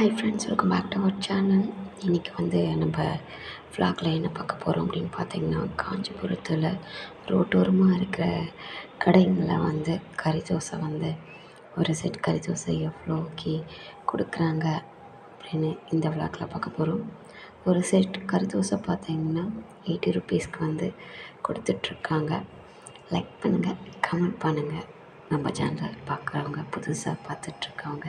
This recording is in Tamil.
Hi friends welcome back to our channel இன்றைக்கி வந்து நம்ம ஃப்ளாகில் என்ன பார்க்க போகிறோம் அப்படின்னு பார்த்தீங்கன்னா காஞ்சிபுரத்தில் ரோட்டோரமாக இருக்கிற கடைங்களில் வந்து கறி தோசை வந்து ஒரு செட் கறி தோசை எவ்வளோக்கு கொடுக்குறாங்க அப்படின்னு இந்த விளாகில் பார்க்க போகிறோம் ஒரு செட் கறி தோசை பார்த்தீங்கன்னா எயிட்டி ருபீஸ்க்கு வந்து கொடுத்துட்ருக்காங்க. லைக் பண்ணுங்கள் கமெண்ட் பண்ணுங்கள் நம்ம சேனல் பார்க்குறவங்க புதுசாக பார்த்துட்ருக்கவங்க